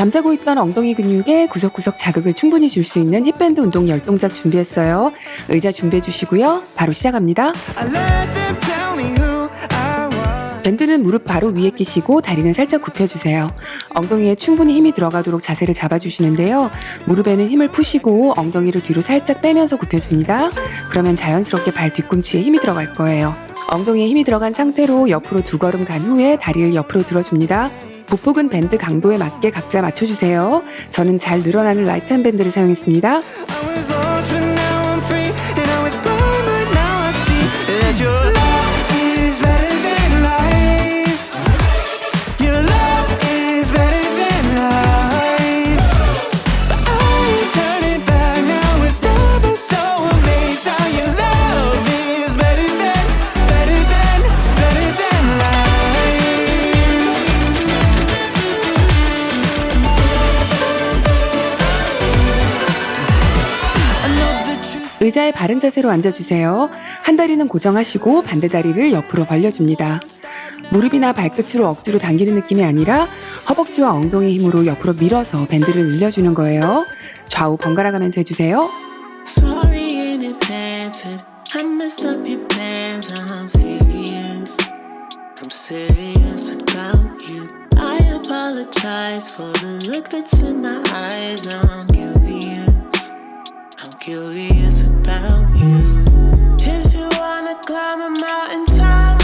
잠자고 있던 엉덩이 근육에 구석구석 자극을 충분히 줄 수 있는 힙밴드 운동 열 동작 준비했어요. 의자 준비해 주시고요. 바로 시작합니다. 밴드는 무릎 바로 위에 끼시고 다리는 살짝 굽혀주세요. 엉덩이에 충분히 힘이 들어가도록 자세를 잡아주시는데요. 무릎에는 힘을 푸시고 엉덩이를 뒤로 살짝 빼면서 굽혀줍니다. 그러면 자연스럽게 발 뒤꿈치에 힘이 들어갈 거예요. 엉덩이에 힘이 들어간 상태로 옆으로 두 걸음 간 후에 다리를 옆으로 들어줍니다. 보폭은 밴드 강도에 맞게 각자 맞춰주세요. 저는 잘 늘어나는 라이트한 밴드를 사용했습니다. 의자에 바른 자세로 앉아주세요. 한 다리는 고정하시고 반대 다리를 옆으로 벌려줍니다. 무릎이나 발끝으로 억지로 당기는 느낌이 아니라 허벅지와 엉덩이 힘으로 옆으로 밀어서 밴드를 늘려주는 거예요. 좌우 번갈아 가면서 해주세요. Curious about you. If you wanna climb a mountain top,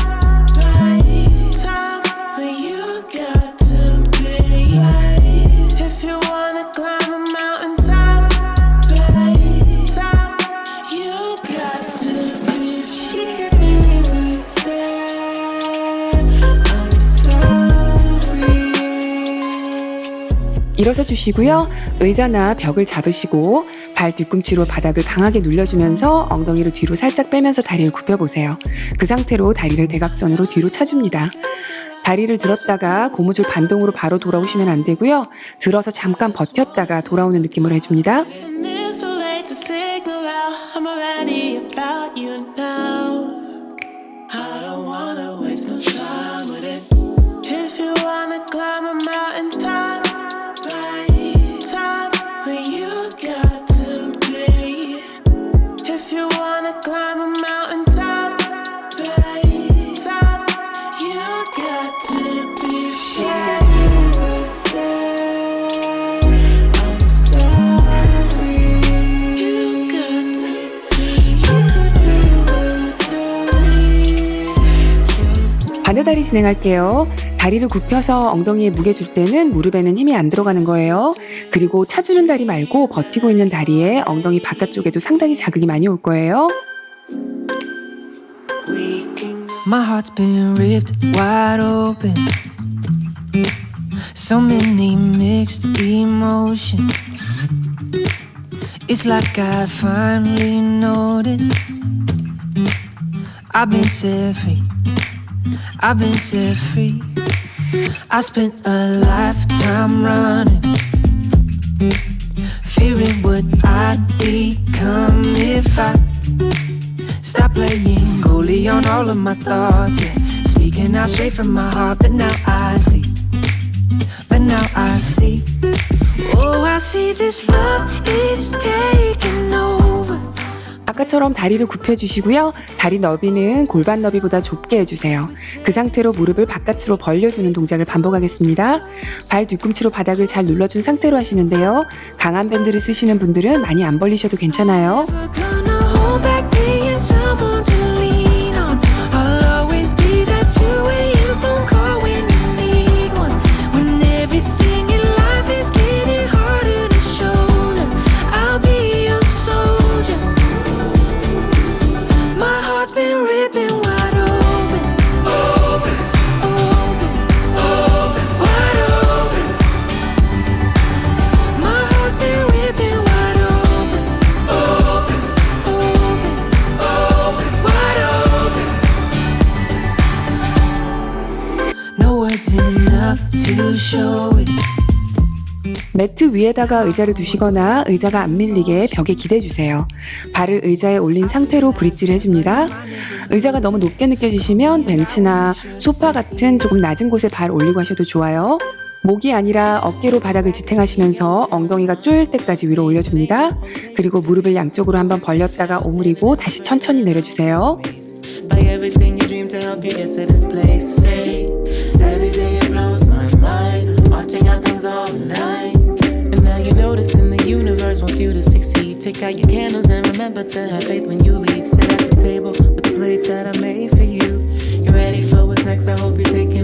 right top, but you got to be right. If you wanna climb a mountain top, right top, you got to be. She could never say I'm sorry. 일어서 주시고요. 의자나 벽을 잡으시고 발 뒤꿈치로 바닥을 강하게 눌려주면서 엉덩이를 뒤로 살짝 빼면서 다리를 굽혀보세요. 그 상태로 다리를 대각선으로 뒤로 차줍니다. 다리를 들었다가 고무줄 반동으로 바로 돌아오시면 안 되고요. 들어서 잠깐 버텼다가 돌아오는 느낌으로 해줍니다. 반대 다리 진행할게요. 다리를 굽혀서 엉덩이에 무게 줄 때는 무릎에는 힘이 안 들어가는 거예요. 그리고 차주는 다리 말고 버티고 있는 다리에 엉덩이 바깥쪽에도 상당히 자극이 많이 올 거예요. My heart's been ripped wide open. So many mixed emotions. It's like I finally noticed. I've been set free. I've been set free. I spent a lifetime running, fearing what I'd become if I Stop playing goalie on all of my thoughts, yeah. Speaking out straight from my heart, but now I see. But now I see. Oh, I see this love is taking. 아까처럼 다리를 굽혀주시고요. 다리 너비는 골반 너비보다 좁게 해주세요. 그 상태로 무릎을 바깥으로 벌려주는 동작을 반복하겠습니다. 발 뒤꿈치로 바닥을 잘 눌러준 상태로 하시는데요. 강한 밴드를 쓰시는 분들은 많이 안 벌리셔도 괜찮아요. 매트 위에다가 의자를 두시거나 의자가 안 밀리게 벽에 기대 주세요. 발을 의자에 올린 상태로 브릿지를 해줍니다. 의자가 너무 높게 느껴지시면 벤치나 소파 같은 조금 낮은 곳에 발 올리고 하셔도 좋아요. 목이 아니라 어깨로 바닥을 지탱하시면서 엉덩이가 쪼일 때까지 위로 올려줍니다. 그리고 무릎을 양쪽으로 한번 벌렸다가 오므리고 다시 천천히 내려주세요. You you every day it blows my mind. Watching how things all align. And now you notice in the universe wants you to succeed. Take out your candles and remember to have faith when you leave. Sit at the table with the plate that I made for you. You ready for what's next? I hope you're taking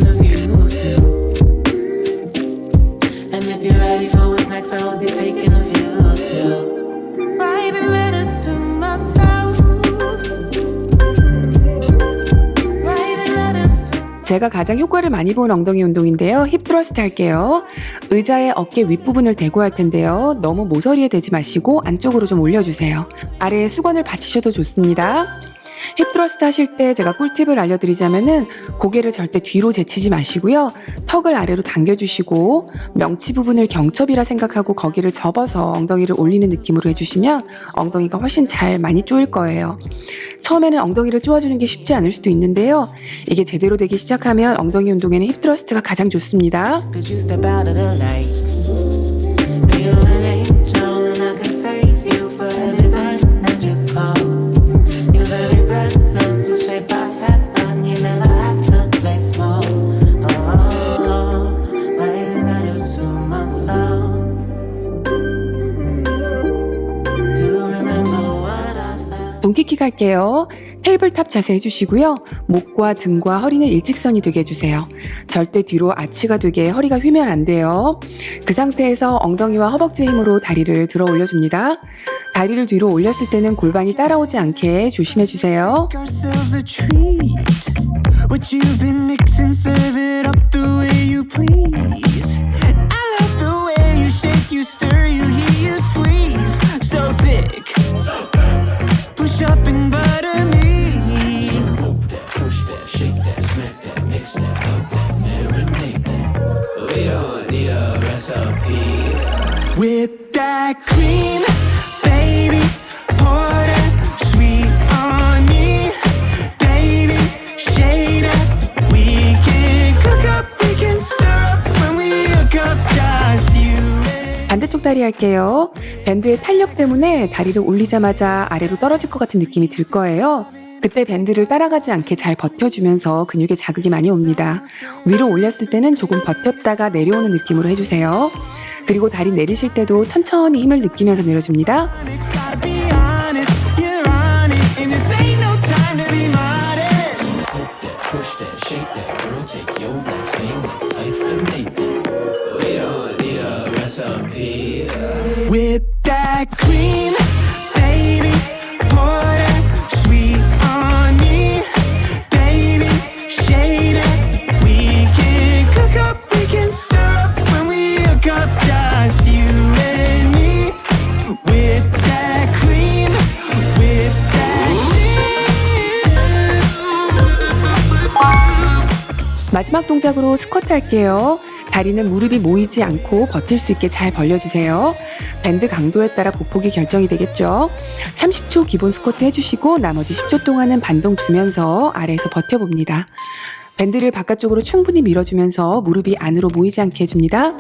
제가 가장 효과를 많이 본 엉덩이 운동인데요. 힙 트러스트 할게요. 의자에 어깨 윗부분을 대고 할 텐데요. 너무 모서리에 대지 마시고 안쪽으로 좀 올려주세요. 아래에 수건을 받치셔도 좋습니다. 힙 트러스트 하실 때 제가 꿀팁을 알려드리자면은 고개를 절대 뒤로 제치지 마시고요. 턱을 아래로 당겨주시고 명치 부분을 경첩이라 생각하고 거기를 접어서 엉덩이를 올리는 느낌으로 해주시면 엉덩이가 훨씬 잘 많이 쪼일 거예요. 처음에는 엉덩이를 쪼아주는 게 쉽지 않을 수도 있는데요. 이게 제대로 되기 시작하면 엉덩이 운동에는 힙 트러스트가 가장 좋습니다. 동키킥 할게요. 테이블탑 자세 해주시고요. 목과 등과 허리는 일직선이 되게 해주세요. 절대 뒤로 아치가 되게 허리가 휘면 안 돼요. 그 상태에서 엉덩이와 허벅지 힘으로 다리를 들어 올려줍니다. 다리를 뒤로 올렸을 때는 골반이 따라오지 않게 조심해주세요. Whip that cream, baby. Pour that sweet on me, baby. Shade up. We can cook up, we can stir up when we hook up. Just you 반대쪽 다리 할게요. 밴드의 탄력 때문에 다리를 올리자마자 아래로 떨어질 것 같은 느낌이 들 거예요. 그때 밴드를 따라가지 않게 잘 버텨주면서 근육에 자극이 많이 옵니다. 위로 올렸을 때는 조금 버텼다가 내려오는 느낌으로 해주세요. 그리고 다리 내리실 때도 천천히 힘을 느끼면서 내려줍니다. 마지막 동작으로 스쿼트 할게요. 다리는 무릎이 모이지 않고 버틸 수 있게 잘 벌려주세요. 밴드 강도에 따라 보폭이 결정이 되겠죠. 30초 기본 스쿼트 해주시고 나머지 10초 동안은 반동 주면서 아래에서 버텨봅니다. 밴드를 바깥쪽으로 충분히 밀어주면서 무릎이 안으로 모이지 않게 해줍니다.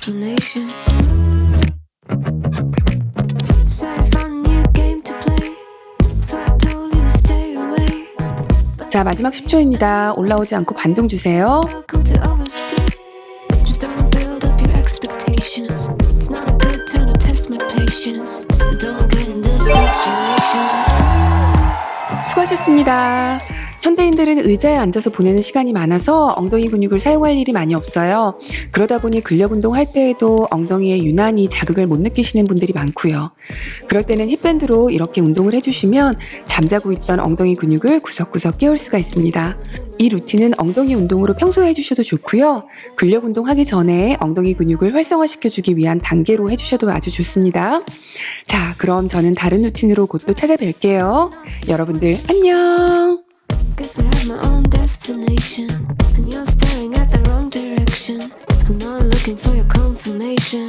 Explanation. So I found a new game to play. Thought I told you to stay away. 자, 마지막 10초입니다. 올라오지 않고 반동 주세요. Welcome to overstay. Just don't build up your expectations. It's not a good time to test my patience. Don't get in this situations. 수고하셨습니다. 현대인들은 의자에 앉아서 보내는 시간이 많아서 엉덩이 근육을 사용할 일이 많이 없어요. 그러다 보니 근력 운동 할 때에도 엉덩이에 유난히 자극을 못 느끼시는 분들이 많고요. 그럴 때는 힙밴드로 이렇게 운동을 해주시면 잠자고 있던 엉덩이 근육을 구석구석 깨울 수가 있습니다. 이 루틴은 엉덩이 운동으로 평소에 해주셔도 좋고요. 근력 운동 하기 전에 엉덩이 근육을 활성화시켜주기 위한 단계로 해주셔도 아주 좋습니다. 자, 그럼 저는 다른 루틴으로 곧 또 찾아뵐게요. 여러분들 안녕! I guess I have my own destination. And you're staring at the wrong direction. I'm not looking for your confirmation.